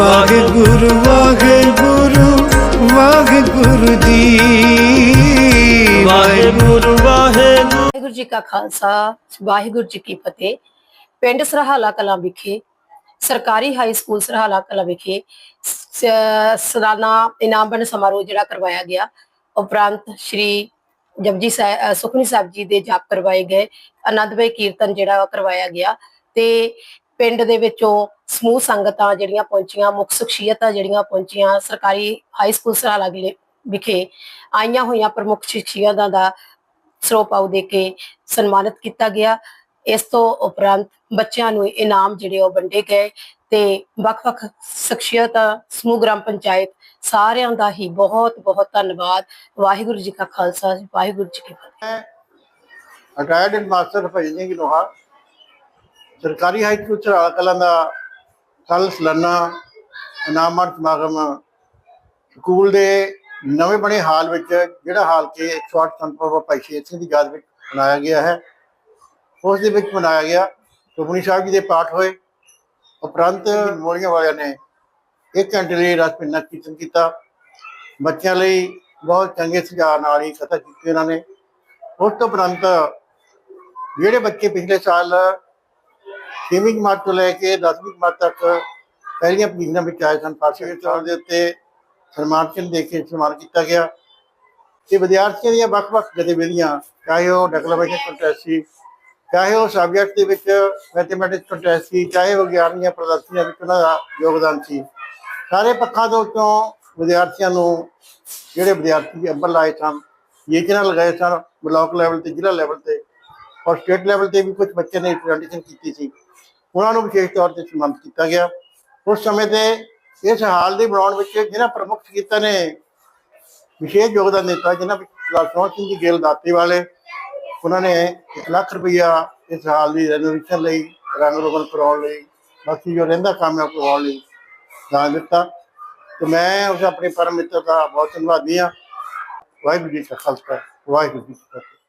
ਵਾਹਿਗੁਰੂ ਵਾਹਿਗੁਰੂ ਵਾਹਿਗੁਰੂ ਜੀ। ਵਾਹਿਗੁਰੂ ਵਾਹਿਗੁਰੂ। ਵਾਹਿਗੁਰੂ ਜੀ ਕਾ ਖਾਲਸਾ ਵਾਹਿਗੁਰੂ ਜੀ ਕੀ ਫਤਿਹ। ਪਿੰਡ ਸਰਹਾਲਾ ਕਲਾਂ ਵਿਖੇ ਸਰਕਾਰੀ ਹਾਈ ਸਕੂਲ ਸਰਹਾਲਾ ਕਲਾਂ ਵਿਖੇ ਸਾਲਾਨਾ ਇਨਾਮ ਵੰਡ ਸਮਾਰੋਹ ਜਿਹੜਾ ਕਰਵਾਇਆ ਗਿਆ। ਉਪਰੰਤ ਸ਼੍ਰੀ ਜਪਜੀ ਸੁਖਮਨੀ ਸਾਹਿਬ ਜੀ ਦੇ ਜਾਪ ਕਰਵਾਏ ਗਏ। ਆਨੰਦਮਈ ਕੀਰਤਨ ਜਿਹੜਾ ਕਰਵਾਇਆ ਗਿਆ। ਤੇ ਪਿੰਡ ਦੇ ਵਿੱਚੋਂ ਸਮੂਹ ਸੰਗਤਾਂ ਜਿਹੜੀਆਂ ਪਹੁੰਚੀਆਂ, ਮੁੱਖ ਸ਼ਖਸੀਅਤਾਂ ਜਿਹੜੀਆਂ ਪਹੁੰਚੀਆਂ, ਸਰਕਾਰੀ ਹਾਈ ਸਕੂਲ ਸਰਹਾਲਾ ਵਿਖੇ ਆਈਆਂ ਹੋਈਆਂ ਪ੍ਰਮੁੱਖ ਸ਼ਖਸੀਅਤਾਂ ਦਾ ਸਰੋਪਾਉ ਦੇ ਕੇ ਸਨਮਾਨਿਤ ਕੀਤਾ ਗਿਆ। ਇਸ ਤੋਂ ਉਪਰੰਤ ਬੱਚਿਆਂ ਨੂੰ ਇਨਾਮ ਜਿਹੜੇ ਉਹ ਵੰਡੇ ਗਏ ਤੇ ਵੱਖ-ਵੱਖ ਸ਼ਖਸੀਅਤਾਂ, ਸਮੂਹ ਗ੍ਰਾਮ ਪੰਚਾਇਤ ਸਾਰਿਆਂ ਦਾ ਹੀ ਬਹੁਤ ਬਹੁਤ ਧੰਨਵਾਦ। ਵਾਹਿਗੁਰੂ ਜੀ ਕਾ ਖਾਲਸਾ, ਵਾਹਿਗੁਰੂ ਜੀ ਕੀ ਫਤਿਹ। ਰਿਟਾਇਰਡ ਮਾਸਟਰ ਭਜਨ ਸਿੰਘ ਲੋਹਾ ਸਰਕਾਰੀ ਹਾਈ ਸਕੂਲ ਚਰਾਲਾ ਕਲਾਂ ਦਾ ਕੱਲ ਸਾਲਾਨਾ ਇਨਾਮਾਂ ਸਮਾਗਮ ਸਕੂਲ ਦੇ ਨਵੇਂ ਬਣੇ ਹਾਲ ਵਿੱਚ, ਜਿਹੜਾ ਹਾਲ ਕੇ 108 ਸੰਤ ਬਾਬਾ ਭਾਈ ਸ਼ੇਰ ਸਿੰਘ ਦੀ ਯਾਦ ਵਿੱਚ ਮਨਾਇਆ ਗਿਆ ਹੈ। ਉਸ ਦੇ ਵਿੱਚ ਮਨਾਇਆ ਗਿਆ। ਸੁਖਮਨੀ ਸਾਹਿਬ ਜੀ ਦੇ ਪਾਠ ਹੋਏ। ਉਪਰੰਤ ਮੋਲੀਆਂ ਵਾਲਿਆਂ ਨੇ ਇੱਕ ਘੰਟੇ ਲਈ ਰਸ ਪਿੰਨਾ ਕੀਰਤਨ ਕੀਤਾ। ਬੱਚਿਆਂ ਲਈ ਬਹੁਤ ਚੰਗੇ ਸੁਝਾਅ ਨਾਲ ਹੀ ਕਥਾ ਕੀਤੀ ਉਹਨਾਂ ਨੇ। ਉਸ ਤੋਂ ਉਪਰੰਤ ਜਿਹੜੇ ਬੱਚੇ ਪਿਛਲੇ ਸਾਲ 6ਵੀਂ ਜਮਾਤ ਤੋਂ ਲੈ ਕੇ 10ਵੀਂ ਜਮਾਤ ਤੱਕ ਪਹਿਲੀਆਂ ਪੋਜੀਸ਼ਨਾਂ ਵਿੱਚ ਆਏ ਸਨ। ਫਾਰਸੀ ਤੌਰ ਦੇ ਉੱਤੇ ਸਨਮਾਨ ਚਿੰਨ੍ਹ ਦੇ ਕੇ ਸਨਮਾਨ ਕੀਤਾ ਗਿਆ। ਤੇ ਵਿਦਿਆਰਥੀਆਂ ਦੀਆਂ ਵੱਖ-ਵੱਖ ਗਤੀਵਿਧੀਆਂ, ਚਾਹੇ ਉਹ ਡੈਕਲੇਰੇਸ਼ਨ ਕੰਟੈਸਟ ਸੀ, ਚਾਹੇ ਉਹ ਸਬਜੈਕਟ ਦੇ ਵਿੱਚ ਮੈਥਮੈਟਿਕਸ ਕੰਟੈਸਟ ਸੀ, ਚਾਹੇ ਵਿਗਿਆਨ ਦੀਆਂ ਪ੍ਰਦਰਸ਼ਨੀਆਂ ਵਿੱਚ ਉਹਨਾਂ ਦਾ ਯੋਗਦਾਨ ਸੀ, ਸਾਰੇ ਪੱਖਾਂ ਤੋਂ ਤੋਂ ਵਿਦਿਆਰਥੀਆਂ ਨੂੰ ਜਿਹੜੇ ਵਿਦਿਆਰਥੀ ਅੱਬਲ ਲਾਏ ਸਨ, ਯਕੀਨਾਂ ਲਗਾਏ ਸਨ, ਬਲਾਕ ਲੈਵਲ ਤੇ ਜ਼ਿਲ੍ਹਾ ਲੈਵਲ ਤੇ ਔਰ ਸਟੇਟ ਲੈਵਲ ਤੇ ਵੀ ਕੁਝ ਬੱਚੇ ਨੇ ਪ੍ਰੈਜੈਂਟੇਸ਼ਨ ਕੀਤੀ ਸੀ। ਉਹਨਾਂ ਨੂੰ ਵਿਸ਼ੇਸ਼ ਤੌਰ ਤੇ ਸਨਮਾਨਿਤ ਕੀਤਾ ਗਿਆ। ਉਸ ਸਮੇਂ ਤੇ ਇਸ ਹਾਲ ਦੀ ਬਣਾਉਣ ਵਿੱਚ ਜਿਹਨਾਂ ਪ੍ਰਮੁੱਖ ਸ਼ਖਸੀਅਤਾਂ ਨੇ ਵਿਸ਼ੇਸ਼ ਯੋਗਦਾਨ ਦਿੱਤਾ, ਜਿਨ੍ਹਾਂ ਵਿੱਚ ਲਾਸੋਂ ਸਿੰਘ ਜੀ ਗਿੱਲ ਦਾਤੇ ਵਾਲੇ, ਉਹਨਾਂ ਨੇ 1 ਲੱਖ ਰੁਪਈਆ ਇਸ ਹਾਲ ਦੀ ਰੈਨੋਵੇਸ਼ਨ ਲਈ, ਰੰਗ ਰੋਗਨ ਕਰਾਉਣ ਲਈ, ਬਾਕੀ ਜੋ ਰਹਿੰਦਾ ਕੰਮ ਹੈ ਉਹ ਕਰਵਾਉਣ ਲਈ ਦਾਨ ਦਿੱਤਾ। ਤੇ ਮੈਂ ਉਸ ਆਪਣੇ ਪਰਮ ਮਿੱਤਰ ਦਾ ਬਹੁਤ ਧੰਨਵਾਦੀ ਹਾਂ। ਵਾਹਿਗੁਰੂ ਜੀ ਕਾ ਖਾਲਸਾ, ਵਾਹਿਗੁਰੂ ਜੀ ਕੀ ਫਤਿਹ।